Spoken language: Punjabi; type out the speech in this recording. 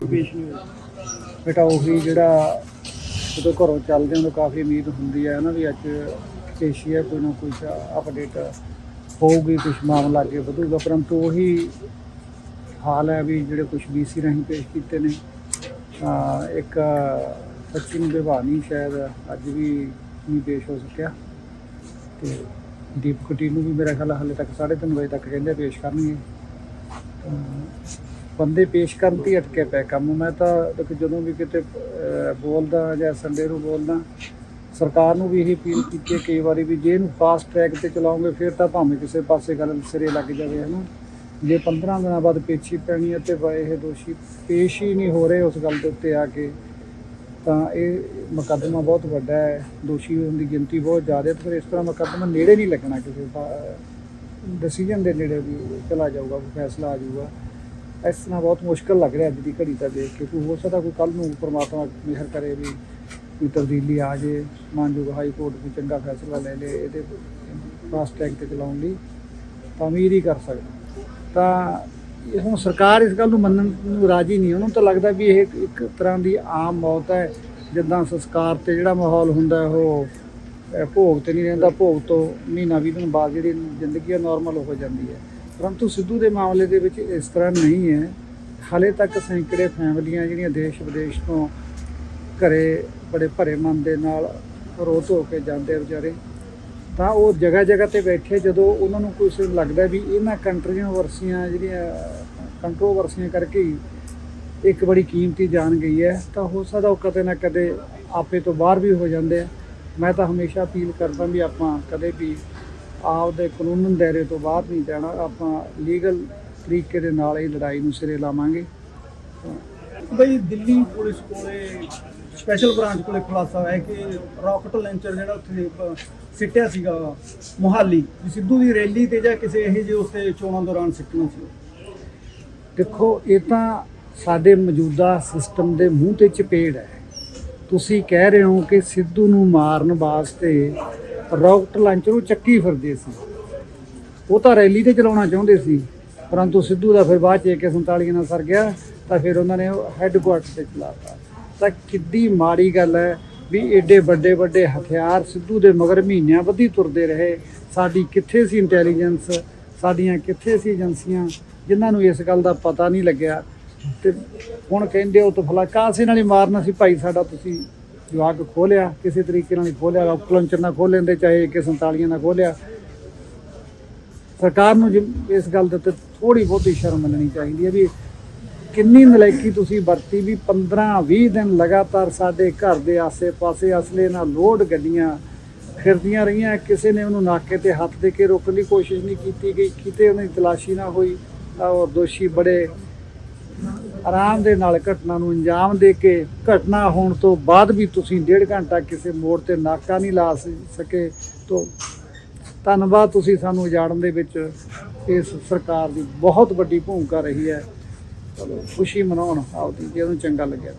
ਪੇਸ਼ ਨਹੀਂ ਹੋਇਆ। ਬੇਟਾ ਉਹੀ ਜਿਹੜਾ ਜਦੋਂ ਘਰੋਂ ਚੱਲਦੇ ਹਾਂ, ਉਦੋਂ ਕਾਫੀ ਉਮੀਦ ਹੁੰਦੀ ਹੈ ਨਾ ਵੀ ਅੱਜ ਪੇਸ਼ੀ ਹੈ ਕੋਈ ਨਾ ਕੋਈ ਅਪਡੇਟ ਹੋਊਗੀ ਕੁਝ ਮਾਮਲਾ ਅੱਗੇ ਵਧੂਗਾ। ਪਰੰਤੂ ਉਹੀ ਹਾਲ ਹੈ ਵੀ ਜਿਹੜੇ ਕੁਝ ਬੀਸੀ ਰਾਹੀਂ ਪੇਸ਼ ਕੀਤੇ ਨੇ ਇੱਕ ਸੱਚੀ ਨੂੰ ਵਿਭਾ ਸ਼ਾਇਦ ਅੱਜ ਵੀ ਨਹੀਂ ਪੇਸ਼ ਹੋ ਸਕਿਆ। ਤੇ ਦੀਪਕ ਟੀ ਨੂੰ ਵੀ ਮੇਰਾ ਖਿਆਲ ਹਾਲੇ ਤੱਕ 3:30 ਵਜੇ ਤੱਕ ਕਹਿੰਦੇ ਪੇਸ਼ ਕਰਨਗੇ। ਬੰਦੇ ਪੇਸ਼ ਕਰਨ ਤੇ ਹੀ ਅਟਕੇ ਪਏ ਕੰਮ। ਮੈਂ ਤਾਂ ਦੇਖੋ ਜਦੋਂ ਵੀ ਕਿਤੇ ਬੋਲਦਾ ਜਾਂ ਸੰਡੇ ਨੂੰ ਬੋਲਦਾ, ਸਰਕਾਰ ਨੂੰ ਵੀ ਇਹ ਅਪੀਲ ਕੀਤੀ ਹੈ ਕਈ ਵਾਰੀ ਵੀ ਜੇ ਇਹਨੂੰ ਫਾਸਟ ਟਰੈਕ ਤੇ ਚਲਾਉਂਗੇ ਫਿਰ ਤਾਂ ਭਾਵੇਂ ਕਿਸੇ ਪਾਸੇ ਗੱਲ ਸਿਰੇ ਲੱਗ ਜਾਵੇ ਹਨਾ ਜੇ 15 ਦਿਨਾਂ ਬਾਅਦ ਪੇਸ਼ੀ ਪੈਣੀ ਹੈ ਤੇ ਇਹ ਦੋਸ਼ੀ ਪੇਸ਼ ਹੀ ਨਹੀਂ ਹੋ ਰਹੇ ਉਸ ਗੱਲ ਦੇ ਉੱਤੇ ਆ ਕੇ, ਤਾਂ ਇਹ ਮੁਕੱਦਮਾ ਬਹੁਤ ਵੱਡਾ ਹੈ। ਦੋਸ਼ੀ ਦੀ ਗਿਣਤੀ ਬਹੁਤ ਜ਼ਿਆਦਾ ਹੈ ਫਿਰ ਇਸ ਤਰ੍ਹਾਂ ਮੁਕੱਦਮਾ ਨੇੜੇ ਨਹੀਂ ਲੱਗਣਾ ਕਿਸੇ ਡਿਸੀਜਨ ਦੇ ਨੇੜੇ ਵੀ ਚਲਾ ਜਾਊਗਾ, ਕੋਈ ਫੈਸਲਾ ਆ ਜਾਊਗਾ। ਇਸ ਤਰ੍ਹਾਂ ਬਹੁਤ ਮੁਸ਼ਕਲ ਲੱਗ ਰਿਹਾ ਅੱਜ ਦੀ ਘੜੀ ਤਾਂ ਦੇਖ ਕੇ। ਕੋਈ ਹੋ ਸਕਦਾ ਕੋਈ ਕੱਲ ਨੂੰ ਪ੍ਰਮਾਤਮਾ ਮਿਹਰ ਕਰੇ ਵੀ ਕੋਈ ਤਬਦੀਲੀ ਆ ਜੇ। ਮਾਨਯੋਗ ਹਾਈ ਕੋਰਟ ਕੋਈ ਚੰਗਾ ਫੈਸਲਾ ਲੈ ਲੇ ਇਹਦੇ ਫਾਸਟ ਟਰੈਕ ਤੇ ਚਲਾਉਣ ਲਈ ਤਾਂ ਉਮੀਦ ਹੀ ਕਰ ਸਕਦਾ। ਤਾਂ ਇਹ ਹੁਣ ਸਰਕਾਰ ਇਸ ਗੱਲ ਨੂੰ ਮੰਨਣ ਨੂੰ ਰਾਜੀ ਨਹੀਂ, ਉਹਨੂੰ ਤਾਂ ਲੱਗਦਾ ਵੀ ਇਹ ਇੱਕ ਤਰ੍ਹਾਂ ਦੀ ਆਮ ਮੌਤ ਹੈ। ਜਿੱਦਾਂ ਸੰਸਕਾਰ ਤੇ ਜਿਹੜਾ ਮਾਹੌਲ ਹੁੰਦਾ, ਉਹ ਭੋਗ ਤੇ ਨਹੀਂ ਰਹਿੰਦਾ, ਭੋਗ ਤੋਂ ਮਹੀਨਾ ਵੀਹ ਦਿਨ ਬਾਅਦ ਜਿਹੜੀ ਜ਼ਿੰਦਗੀ ਹੈ ਨਾਰਮਲ ਹੋ ਜਾਂਦੀ ਹੈ। ਪਰੰਤੂ ਸਿੱਧੂ ਦੇ ਮਾਮਲੇ ਦੇ ਵਿੱਚ ਇਸ ਤਰ੍ਹਾਂ ਨਹੀਂ ਹੈ। ਹਾਲੇ ਤੱਕ ਸੈਂਕੜੇ ਫੈਮਲੀਆਂ ਜਿਹੜੀਆਂ ਦੇਸ਼ ਵਿਦੇਸ਼ ਤੋਂ ਘਰੇ ਬੜੇ ਭਰੇ ਮਨ ਦੇ ਨਾਲ ਰੋ ਧੋ ਕੇ ਜਾਂਦੇ ਆ ਵਿਚਾਰੇ, ਤਾਂ ਉਹ ਜਗ੍ਹਾ ਜਗ੍ਹਾ ਤੇ ਬੈਠੇ ਜਦੋਂ ਉਹਨਾਂ ਨੂੰ ਕੁਝ ਲੱਗਦਾ ਵੀ ਇਹਨਾਂ ਕੰਟਰੀਆਂ ਵਰਸੀਆਂ ਜਿਹੜੀਆਂ ਕੰਟਰੋਵਰਸੀਆਂ ਕਰਕੇ ਹੀ ਇੱਕ ਬੜੀ ਕੀਮਤੀ ਜਾਨ ਗਈ ਹੈ, ਤਾਂ ਹੋ ਸਕਦਾ ਉਹ ਕਦੇ ਨਾ ਕਦੇ ਆਪੇ ਤੋਂ ਬਾਹਰ ਵੀ ਹੋ ਜਾਂਦੇ ਆ। ਮੈਂ ਤਾਂ ਹਮੇਸ਼ਾ ਅਪੀਲ ਕਰਦਾ ਵੀ ਆਪਾਂ ਕਦੇ ਵੀ ਆਪਦੇ ਕਾਨੂੰਨ ਦਾਇਰੇ ਤੋਂ ਬਾਹਰ ਨਹੀਂ ਜਾਣਾ ਆਪਾਂ ਲੀਗਲ ਤਰੀਕੇ ਦੇ ਨਾਲ ਇਹ ਲੜਾਈ ਨੂੰ ਸਿਰੇ ਲਾਵਾਂਗੇ। ਬਈ ਦਿੱਲੀ ਪੁਲਿਸ ਕੋਲੇ ਸਪੈਸ਼ਲ ਬ੍ਰਾਂਚ ਕੋਲੇ ਖੁਲਾਸਾ ਹੈ ਕਿ ਰਾਕਟ ਲਾਂਚਰ ਜਿਹੜਾ ਉੱਥੇ ਸਿੱਟਿਆ ਸੀਗਾ ਮੁਹਾਲੀ। ਸਿੱਧੂ ਦੀ ਰੈਲੀ ਤੇ ਜਾਂ ਕਿਸੇ ਇਹ ਜਿਹੇ ਉਸਤੇ ਚੋਣਾਂ ਦੌਰਾਨ ਸਿੱਟਣਾ ਸੀ। ਦੇਖੋ ਇਹ ਤਾਂ ਸਾਡੇ ਮੌਜੂਦਾ ਸਿਸਟਮ ਦੇ ਮੂੰਹ ਤੇ ਚਪੇੜ ਹੈ। ਤੁਸੀਂ ਕਹਿ ਰਹੇ ਹੋ ਕਿ ਸਿੱਧੂ ਨੂੰ ਮਾਰਨ ਵਾਸਤੇ ਰਾਕਟ ਲਾਂਚਰ ਨੂੰ ਚੱਕੀ ਫਿਰਦੇ ਸੀ। ਉਹ ਤਾਂ ਰੈਲੀ ਤੇ ਚਲਾਉਣਾ ਚਾਹੁੰਦੇ ਸੀ, ਪਰੰਤੂ ਸਿੱਧੂ ਦਾ ਫਿਰ ਬਾਅਦ ਚ AK47 ਨਾਲ ਸਰ ਗਿਆ, ਤਾਂ ਫਿਰ ਉਹਨਾਂ ਨੇ ਹੈੱਡਕੁਆਰਟਰ ਤੇ ਚਲਾਤਾ। ਤਾਂ ਕਿੱਡੀ ਮਾੜੀ ਗੱਲ ਹੈ ਵੀ ਏਡੇ ਵੱਡੇ ਵੱਡੇ ਹਥਿਆਰ ਸਿੱਧੂ ਦੇ ਮਗਰ ਮਹੀਨਿਆਂ ਬੱਧੀ ਤੁਰਦੇ ਰਹੇ। ਸਾਡੀ ਕਿੱਥੇ ਸੀ ਇੰਟੈਲੀਜੈਂਸ ਸਾਡੀਆਂ ਕਿੱਥੇ ਸੀ ਏਜੰਸੀਆਂ? ਜਿਨ੍ਹਾਂ ਨੂੰ ਇਸ ਗੱਲ ਦਾ ਪਤਾ ਨਹੀਂ ਲੱਗਿਆ। ਤੇ ਹੁਣ ਕਹਿੰਦੇ ਉਹ ਤਾਂ ਫਲਾ ਕਾਸੇ ਨਾਲ ਹੀ ਮਾਰਨਾ ਸੀ, ਭਾਈ ਸਾਡਾ ਤੁਸੀਂ ਜਵਾਕ ਖੋਲਿਆ, ਕਿਸੇ ਤਰੀਕੇ ਨਾਲ ਹੀ ਖੋਲਿਆ ਕਲੰਚਰ ਨਾਲ ਖੋਲ ਲੈਂਦੇ, ਚਾਹੇ AK47 ਨਾਲ ਖੋਲਿਆ। ਸਰਕਾਰ ਨੂੰ ਜਿ- ਇਸ ਗੱਲ ਦੇ ਉੱਤੇ ਥੋੜੀ ਬਹੁਤੀ ਸ਼ਰਮ ਮੰਨਣੀ ਚਾਹੀਦੀ ਹੈ ਵੀ ਕਿੰਨੀ ਨਲਾਇਕੀ ਤੁਸੀਂ ਵਰਤੀ ਵੀ 15 20 ਦਿਨ ਲਗਾਤਾਰ ਸਾਡੇ ਘਰ ਦੇ ਆਸੇ-ਪਾਸੇ ਅਸਲੇ ਨਾਲ ਲੋਡ ਗੱਡੀਆਂ ਫਿਰਦੀਆਂ ਰਹੀਆਂ, ਕਿਸੇ ਨੇ ਉਹਨੂੰ ਨਾਕੇ ਤੇ ਹੱਥ ਦੇ ਕੇ ਰੋਕਣ ਦੀ ਕੋਸ਼ਿਸ਼ ਨਹੀਂ ਕੀਤੀ ਗਈ, ਕਿਤੇ ਉਹਦੀ ਤਲਾਸ਼ੀ ਨਾ ਹੋਈ ਔਰ ਦੋਸ਼ੀ ਬੜੇ ਆਰਾਮ ਦੇ ਨਾਲ ਘਟਨਾ ਨੂੰ ਅੰਜਾਮ ਦੇ ਕੇ ਘਟਨਾ ਹੋਣ ਤੋਂ ਬਾਅਦ ਵੀ ਤੁਸੀਂ ਡੇਢ ਘੰਟਾ ਕਿਸੇ ਮੋੜ ਤੇ ਨਾਕਾ ਨਹੀਂ ਲਾ ਸਕੇ ਤੋਂ ਧੰਨਵਾਦ ਤੁਸੀਂ ਸਾਨੂੰ ਉਜਾੜਨ ਦੇ ਵਿੱਚ। ਇਸ ਸਰਕਾਰ ਦੀ ਬਹੁਤ ਵੱਡੀ ਭੂਮਿਕਾ ਰਹੀ ਹੈ। ਚਲੋ, ਖੁਸ਼ੀ ਮਨਾਉਣ। ਆਪਦੀ ਜੇ ਉਹਨੂੰ ਚੰਗਾ ਲੱਗਿਆ।